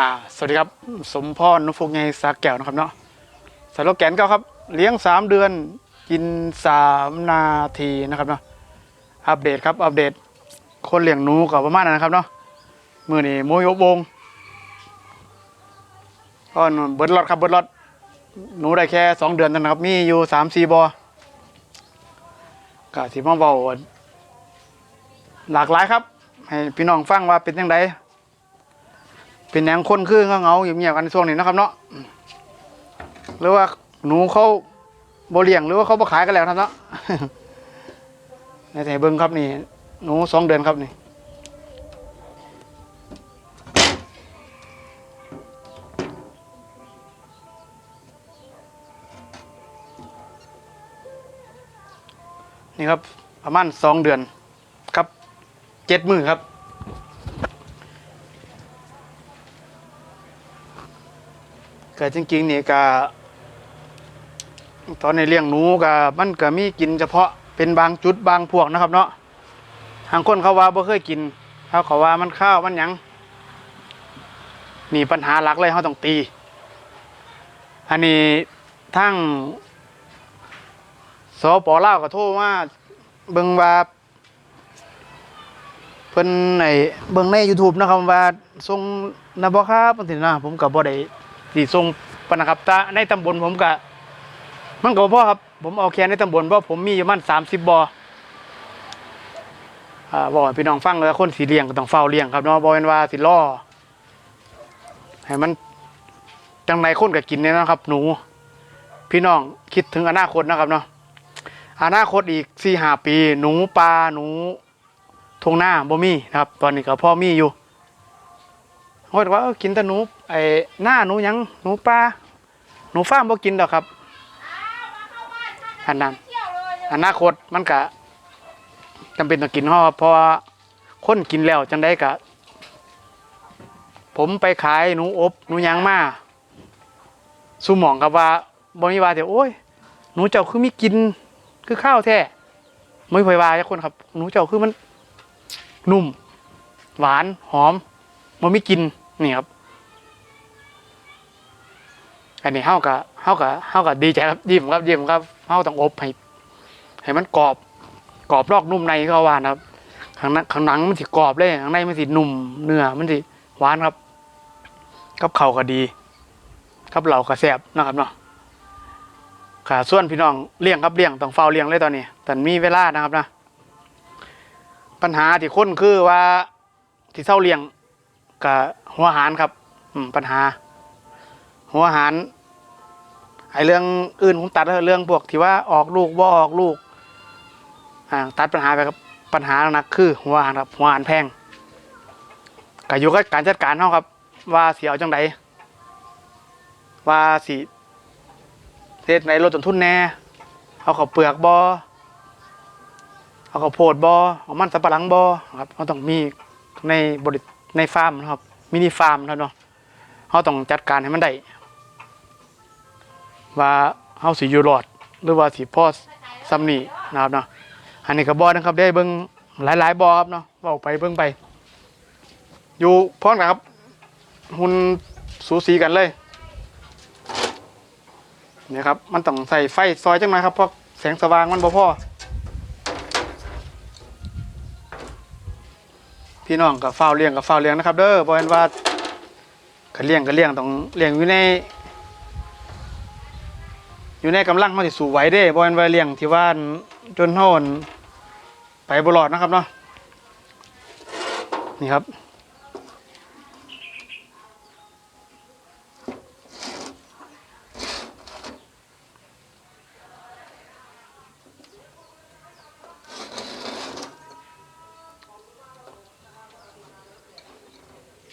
อ่าสวัสดีครับ สมพรนุฟุกไงสาแก้วนะครับเนาะสโลแกนก้าครับ เลี้ยงสามเดือนกินสามนาทีนะครับเนาะอัปเดตครับ อัปเดต คนเลี้ยงหนูกับประมาณนั้นนะครับเนาะมือนี่โมยบวงก็เบิร์ดรอดครับเบิร์ดรอดหนูได้แค่สองเดือนนั้นครับ มีอยู่สามสี่บอกะสิมาเบาหลากหลายครับ ให้พี่น้องฟังว่าเป็นยังไง เป็นแนงคนคือเงาเงาเงียบๆกันช่วงนี้นะครับเนาะหรือว่าหนูเขาโบเลี้ยงหรือว่าเขาบ่ขายกันแล้วครับเนาะในแต่เบิ้งครับนี่หนูสองเดือนครับนี่นี่ครับประมาณสองเดือนครับเจ็ดมือครับ ก็จริงๆนี่ก็ตอนในเลี้ยงหนูก็มันก็มีกินเฉพาะเป็นบางจุดบางพวกนะครับ เนาะทางคนเขาว่าบ่เคยกินเขาเขาว่ามันข้าวมันหยังนี่ปัญหาหลักเลยเขาต้องตี อันนี้ทั้งสปลาก็โทรมาเบิ่งว่าเพิ่นไอ้เบิ่งใน YouTube นะครับว่าส่งนะบ่ครับจังซี่นะผมก็บ่ได้ สีทรงปนะครับต่ในตำบลผมก็มันก็บ่อครับ ผมเอาแค่ในตำบลเพราะผมมีอยู่มันสามสิบบ่ออ่าบอกพี่น้องฟังเลยคนสีเลี้ยงก็ต้องเฝ้าเลี้ยงครับเนาะบ่เป็นว่าสิล่อให้มันจังไรคนก็กินเนี่ยนะครับ หนู พี่น้องคิดถึงอนาคตนะครับเนาะอนาคตอีกสี่ห้าปี หนูปลาหนูทงหน้าบ่มีนะครับ ตอนนี้ก็พ่อมีอยู่ เขาบอกว่าเออกินแต่หนูไอ้หน้าหนูหยังหนูปลาหนูฟาร์มบ่กินดอกครับ อันนั้นอนาคตมันก็จำเป็นต้องกินเพราะว่าเพราะว่าคนกินแล้วจังได้กะผมไปขายหนูอบหนูหยังมาสู้หมองกับว่าบ่มีว่าแต่โอ้ย หนูเจ้าคือมีกินคือข้าวแท้ไม่พอยว่าจักคนครับ หนูเจ้าคือมันนุ่ม หวานหอมมันไม่กิน นี่ครับ อันนี้เฮากับเฮากับเฮากับดีใจครับยิ้มครับยิ้มครับเฮาต้องอบให้ให้มันกรอบกรอบนอกนุ่มในเขาว่านะครับข้างหนังข้างหนังมันสิกรอบเลยข้างในมันสินุ่มเนื้อมันสิหวานครับ กับเข่าก็ดีกับเหล่าก็แซ่บนะครับเนาะค่ะส่วนพี่น้องเลี้ยงครับเลี้ยงต้องเฝ้าเลี้ยงเลยตอนนี้แต่มีเวลานะครับนะ ปัญหาที่คนคือว่าที่เศร้าเลี้ยง กับหัวหารครับปัญหา หัวหารไอเรื่องอื่นผมตัดแล้วเรื่องพวกที่ว่าออกลูกบ่ออกลูกตัดปัญหาไปครับปัญหาหนักคือหัวหารครับหัวหารแพงก็อยู่กับการจัดการเขาครับ ว่าเสียเอาจังไดว่าสิเฮ็ดในลดต้นทุนแน่เอาข้าวเปลือกบ่เอาข้าวโพดบ่เอามันสับปะหลังบ่ครับเขาต้องมีในบริษั ในฟาร์มนะครับมินิฟาร์มนะครับเนาะเขาต้องจัดการให้มันได้ว่าเฮาสิอยู่รอดหรือว่าสิพอซ้ำนี่นะครับเนาะอันนี้ก็บ่นะครับได้เบิ่งหลายๆบ่ครับเนาะเว้าไปเบิ่งไป อยู่พร้อมกันครับ หุ่นสูสีกันเลยเนี่ยครับมันต้องใส่ไฟซอยจังไหน่อยครับเพราะแสงสว่างมันบ่พอ พี่น้องกับเฝ้าเลี้ยงกับเฝ้าเลี้ยงนะครับ เด้อบ่เห็นว่าก็เลี้ยงก็เลี้ยงต้องเลี้ยงอยู่ใน อยู่ในกำลังมันสิสู้ไหวเด้บ่เห็นว่าเลี้ยงที่ว่าจนเฮาอั่นไปบลอดนะครับเนาะนี่ครับ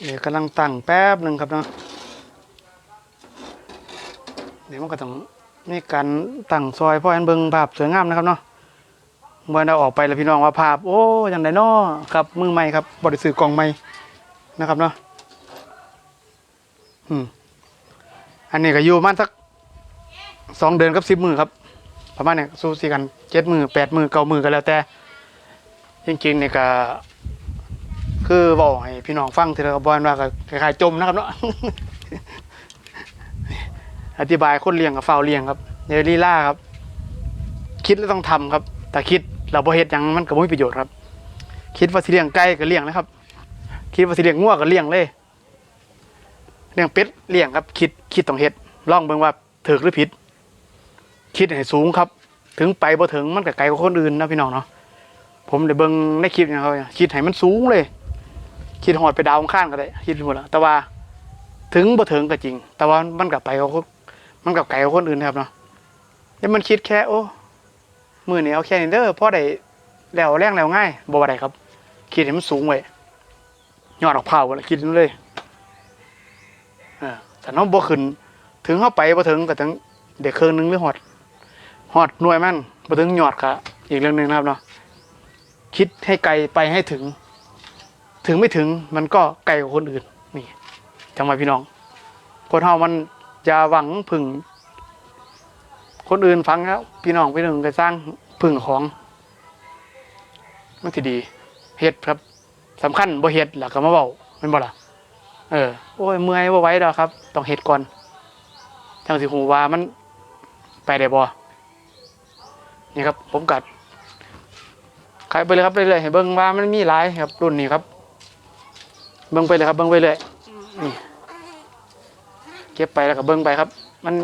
เดี๋ยวกำลังตั้งแป๊บหนึ่งครับเนาะเดี๋ยวมันก็ต้องมีการตั้งซอยเพราะอันเบิงภาพสวยงามนะครับเนาะเมื่อเราออกไปแล้วพี่น้องว่าภาพ โอ้ยังไดเนาะครับมือใหม่ครับบริสื่อกล่องใหม่นะครับเนาะอืมอันนี้ก็อยู่ประมาณสักสองเดือนกับสิบมือครับประมาณเนี้ยสู้สีกันเจ็ดมือแปดมือเก้ามือก็แล้วแต่ จริงๆเนี่ยก็ คืออบอกให้พี่น้องฟังทีละกระบอนว่าก็คล้ายๆจมนะครับเนาะ อธิบายคนเลี้ยงกับเฝ้าเลี้ยงครับเยลีล่าครับ คิดแล้วต้องทำครับ แต่คิดเราบ่เฮ็ดหยังมันก็บ่มีประโยชน์ครับ คิดว่าสิเลี้ยงไก่ก็เลี้ยงนะครับ คิดว่าสิเลี้ยงงัวก็เลี้ยงเลยเลี้ยงเป็ดเลี้ยงครับ คิดคิดต้องเฮ็ดลองเบิ่งว่าถูกหรือผิด คิดให้สูงครับ ถึงไปบ่ถึงมันก็ไกลกว่าคนอื่นนะพี่น้องเนาะผมได้เบิ่งในคลิปนะครับคิดให้มันสูงเลย คิดหอดไปดาวข้างก็ได้คิดหมดแล้วแต่ว่าถึงบ่ถึงก็จริง แต่ว่ามันกลับไปกว่าคนมันกลับไกลกว่าคนอื่นนะครับเนาะแล้วมันคิดแค่โอ้มือนี้เอาแค่นี้เด้อพอได้แล้วแรงแล้วง่ายบ่ว่าได้ครับ คิดให้มันสูงไว้ยอดออกเผาแล้วคิดนั่นเลยเออแต่น้องบ่ขึ้น ถึงเข้าไปบ่ถึงก็ถึงเด็กเครื่องหนึงหรือหอดหอดหน่วยมันบ่ถึงยอดก็อีกเรื่องหนึงนะครับเนาะคิดให้ไกลไปให้ถึง ถึงไม่ถึงมันก็ไกลกว่าคนอื่น นี่จำไว้พี่น้อง คนเฮามันจะหวังพึ่ง คนอื่นฟังแล้ว พี่น้องพี่น้องก็สร้างพึ่งของ มันสิดีเฮ็ดครับสำคัญบ่เฮ็ดแล้วก็มาเว้าแม่นบ่ล่ะเออโอ้ยเมื่อยบ่ไหวดอกครับ ต้องเฮ็ดก่อนจังสิฮู้ว่ามันไปได้บ่นี่ครับ ผมกัดขายไปเลยครับไปเลยให้เบิ่งว่ามันมีหลายครับรุ่นนี้ครับ เบิ่งไปเลยครับ เบิ่งไปเลยนี่เก็บไปแล้วก็เบิ่งไปครับ มัน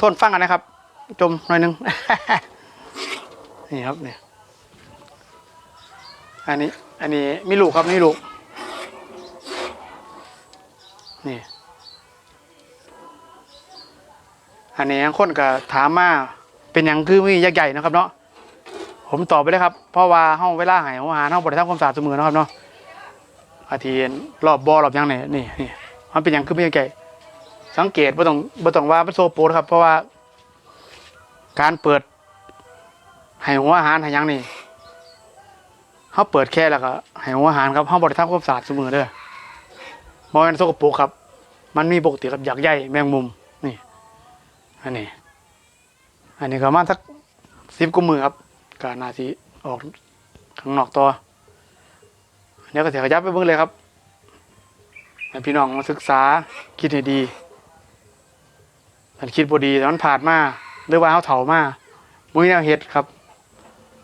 ทนฟังกันนะครับ จมหน่อยนึง นี่ครับเนี่ยอันนี้ อันนี้มีลูกครับนี่ลูก นี่ อันนี้ยังคนก็ถามมาเป็นยังคือมียักษ์ใหญ่นะครับเนาะ ผมตอบไปเลยครับ เพราะว่าห้องเวลาหายหัวหาห้องบริษัทความสะอาดเสมอนะครับเนาะอาทีรอบบอรอบยังเนี่ยนี่นี่มันเป็นอย่างคือเป็นยังไงสังเกตบ่ต้องบ่ต้องว่ามันโซโปรครับ เพราะว่า การเปิดให้หัวอาหารห้หยังนี่เขาเปิดแค่แล้วก็ให้หัวอาหารครับห้องบริษัทความสะอาดเสมอเด้อบ่แม่นโซกโปรครับ มันมีปกติกับอยากใหญ่แมงมุมนี่อันนี้ อันนี้ก็มาสักสิบกว่ามือครับ ก็น่าสิออกข้างนอกตัวเดี๋ยวก็เสียขยับไปเบิ่งเลยครับให้พี่น้องมาศึกษาคิดให้ดีมันคิดบ่ดีแต่มันผ่านมาหรือว่าเขาเถามามุ้ยแนวเฮ็ดครับ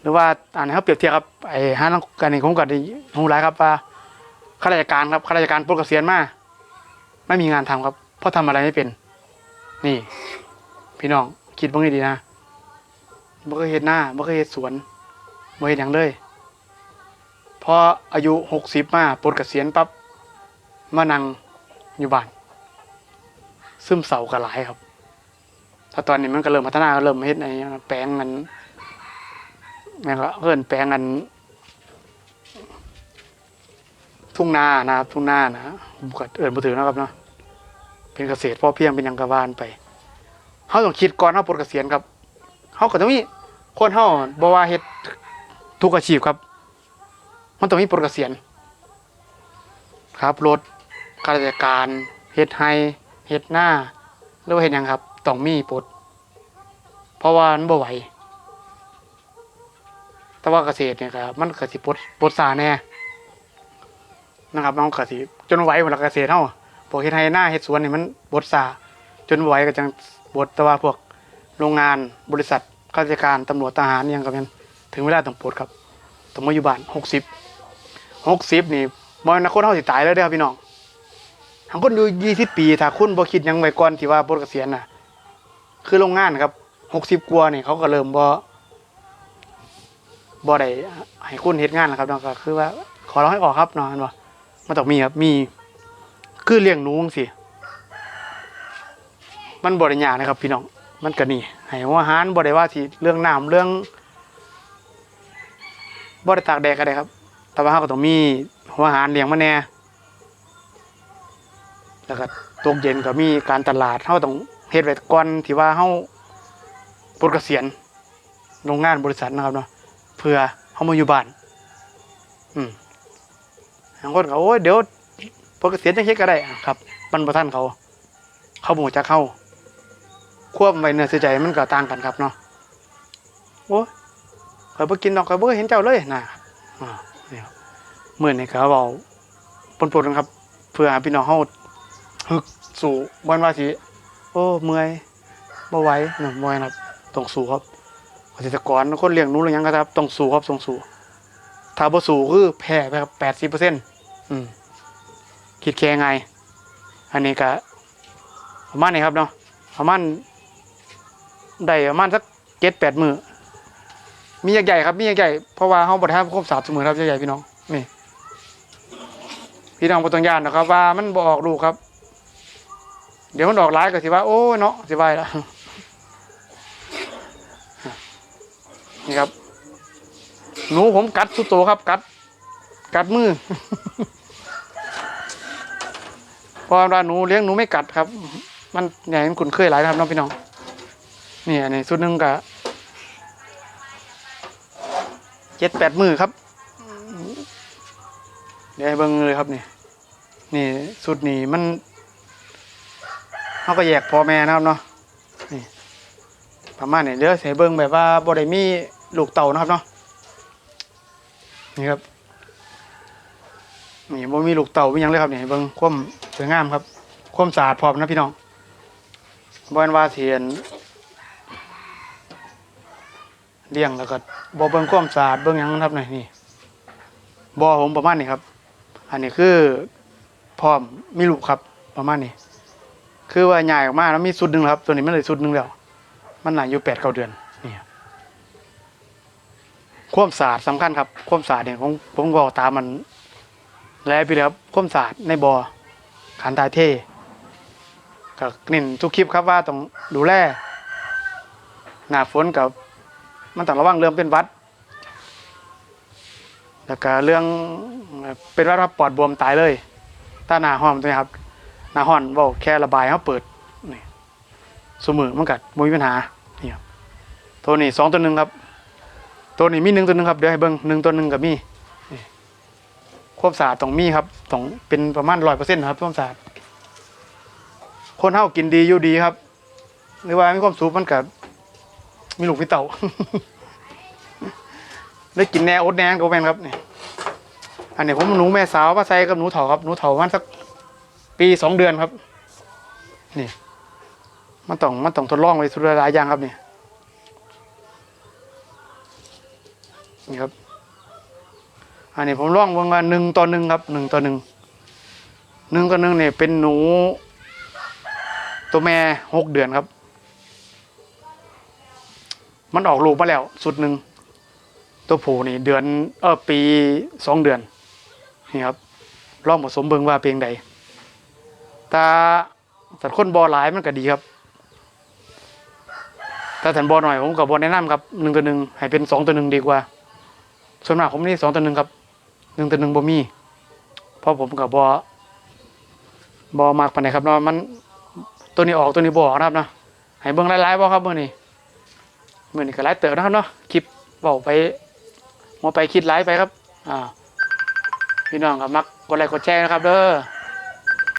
หรือว่าอันนี้เขาเปรียบเทียบครับไอ้ห้านักการนี่ผมก็ได้รู้ายครับว่าข้าราชการครับข้าราชการปลดเกษียณมาไม่มีงานทำครับ เพราะทำอะไรไม่เป็น นี่ พี่น้องคิดบ้างให้ดีนะ บ่เคยเฮ็ดหน้าบ่เคยเฮ็ดสวนบ่เฮ็ดหยังเลยพออายุหกสิบมาปลดเกษียณปั๊บมานั่งอยู่บ้าน ซึมเศร้าก็หลายครับ ถ้าตอนนี้มันก็เริ่มพัฒนาเริ่มเฮ็ดไอ้แปลงกันแม่ก็เอิ้นแปลงกันทุ่งนานะครับทุ่งนานะผมก็เอิ้นบ่ถือนะครับเนาะเป็นเกษตรพ่อเพียงเป็นยังกะวานไปเฮาต้องคิดก่อนเฮาปลดเกษียณครับ เขาก็ต้องมีคนเฮาบ่ว่าเฮ็ดทุกอาชีพครับ มันต้องมีปลดเกษียณครับรถข้าราชการเฮ็ดไห้เฮ็ดหน้าหรือว่าเฮ็ดหยังครับต้องมีปลดเพราะว่ามันบ่ไหวแต่ว่าเกษตรเนี่ยครับมันก็สิปลดปลดซาแน่นะครับมันก็สิจนไหวหมดละเกษตรเฮาพวกเฮ็ดไห้หน้าเฮ็ดสวนนี่มันปลดซาจนไหวก็จังปลดแต่ว่าพวก โรงงานบริษัทข้าราชการตำรวจทหารยังกับนั้นถึงเวลาต้องปลดครับต้องมาอยู่บ้านหกสิบหกสิบนี่บอลนักคนเขาสิตายแล้วเด้อครับพี่น้องทังคนอยู่ยี่สิบปีถ้าคุณบ่คิดยังไว้ก่อนที่ว่าปลดเกษียณน่ะ คือโรงงานครับหกสิบกว่านี่เขาก็เริ่มบ่บ่ได้ให้คุณเฮ็ดงานแล้วครับน้องก็คือว่าขอร้องให้ออกครับนาะอันว่ามันต้องมีครับมีคือเลี้ยงหนูจังซี่มันบ่ได้ยากนะครับพี่น้อง มันก็นี่ให้หัวอาหารบ่ได้ว่าที่เรื่องน้ำเรื่องบ่ได้ตากแดดก็ได้ครับ แต่ว่าเราก็ต้องมีหัวอาหารเลี้ยงมันแน่แล้วก็ตกเย็นก็มีการตลาดเราต้องเฮ็ดไว้ก่อนที่ว่าเฮาปลดเกษียณโรงงานบริษัทนะครับเนาะเพื่อเฮามาอยู่บ้าน อืมบางคนก็โอ้ยเดี๋ยวปลดเกษียณจังเฮ็ดก็ได้ครับมันบ่ทันเขา เขาบ่จักเขา ควบไว้เนื้อเสียใจมันก็ต่างกันครับเนาะโอ้ยข่อยบ่กินดอกข่อยบ่เห็นเจ้าเลยนะอ่านี่ครับมื้อนี้ก็เว้าปนๆกันครับ เพื่อพี่น้องเฮาฮึกสู้บ่ว่าสิโอ้เมื่อยบ่ไหวเนาะบ่ไหวนะครับต้องสู้ครับเกษตรกรคนเลี้ยงนูเลี้ยงหยังครับต้องสู้ครับต้องสู้ถ้าบ่สู้คือแพ้ไปครับ80%อืมคิดแค่ไง อันนี้ก็ประมาณนี้ครับเนาะประมาณ ได้ประมาณสัก7-8มื้อมีใหญ่ครับมีใหญ่เพราะว่าเฮาบ่ได้ทำครบสาบเสมือครับใหญ่พี่น้องนี่พี่น้องบ่ต้องย่านนะครับ ว่ามันบออกลูกครับ เดี๋ยวมันออกหลายก็สิว่า โอ้เนาะสิว่าละนี่ครับ หนูผมกัดสุดโตครับ กัด กัดมือเพราะว่าหนูเลี้ยงหนูไม่กัดครับ มันใหญ่มันคุ้นเคยหลายนะครับน้องพี่น้อง นี่อันนี้สุดหนึงก็เจ็ดแปดมือครับ เดี๋ยวให้เบิ้งเลยครับนี่นี่สุดนี่มันเขาก็แยกพ่อแม่นะครับเนาะนี่ประมาณนี้เดี๋ยวใส่เบิ้งแบบว่าบ่ได้มีลูกเต่านะครับเนาะนี่ครับนี่บ่มีลูกเต่ามีหยังเลยครับนี่ให้เบิ้งความสวยงามครับความสะอาดพร้อมนะพี่น้องบ่แม่นว่าเสียน เลี้ยงแล้วก็บ่เบิ่งความสะอาดเบิ่งหยังครับนี่นี่บ่อผมประมาณนี้ครับ อันนี้คือพร้อมมีลูกครับประมาณนี้ คือว่าใหญ่ออกมาแล้วมีสุดหนึ่งครับ ตัวนี้มันเลยสุดหนึ่งแล้ว มันหนาอยู่8 9เดือนนี่ครับความสะอาดสำคัญครับ ความสะอาดเนี่ยผมผมบอกตามมันแล้วไปเลยครับความสะอาดในบ่อขันตายเท่ก็เน้นทุกคลิปครับว่าต้องดูแลหน้าฝนกับ มันต้องระวังเรื่องเป็นวัด แล้วก็เรื่องเป็นวัดรับปอดบวมตายเลยถ้าหนาห้อนใช่ไหมครับหนาห้อนว่าแค่ระบายเขาเปิดนี่สมือมันกัดมีปัญหานี่ครับตัวนี้สองตัวหนึ่งครับ ตัวนี้มีหนึ่งตัวหนึ่งครับเดี๋ยวให้เบิ้งหนึ่งตัวหนึ่งกับมีควาสะอาดต้องมีครับต้องเป็นประมาณร้อยเปอร์เซ็นต์ครับควาสะอาดคนเฮากินดีอยู่ดีครับ หรือว่ามีความสุขมันกับ มีลูกพี่เต่า ได้กินแหนอดแหนงก็แมนครับเนี่ยอันนี้ผมหนูแม่สาวมาใส่กับหนูเถาครับหนูเถามันสักปีสองเดือนครับ นี่ มันต้องมันต้องทดลองไว้สุดหลายอย่างครับนี่นี่ครับ อันนี้ผมลองเบิ่งว่าหนึ่งต่อหนึ่งครับหนึ่งต่อหนึ่งหนึ่งต่อหนึ่งเนี่ยเป็นหนู ตัวแม่หกเดือนครับ มันออกลูกมาแล้วสุดหนึ่งตัวผู้นี่เดือนเออปีสองเดือนนี่ครับลองผสมเบิงว่าเป็นใดถ้าแต่คนบอหลายมันก็ดีครับถ้าแันบอหน่อยผมกับบอแนะนำครับหนึ่งตัวหนึ่งให้เป็นสองตัวหนึ่งดีกว่า ส่วนมากผมนี่สองตัวหนึ่งครับหนึ่งตัวหนึ่งบ่มีเพราะผมกับบอบอมากไปไหนครับเนาะมันตัวนี้ออกตัวนี้บอออกนะครับเนาะให้เบิ่งหลายๆบ่ครับเมื่อนี้ มื่อนี้ก็ไลฟ์เติบนะครับเนาะคลิปเบาไปมอไปคิดไลฟ์ไปครับอ่าพี่น้องครับมักกดไลค์กดแชร์นะครับเด้อ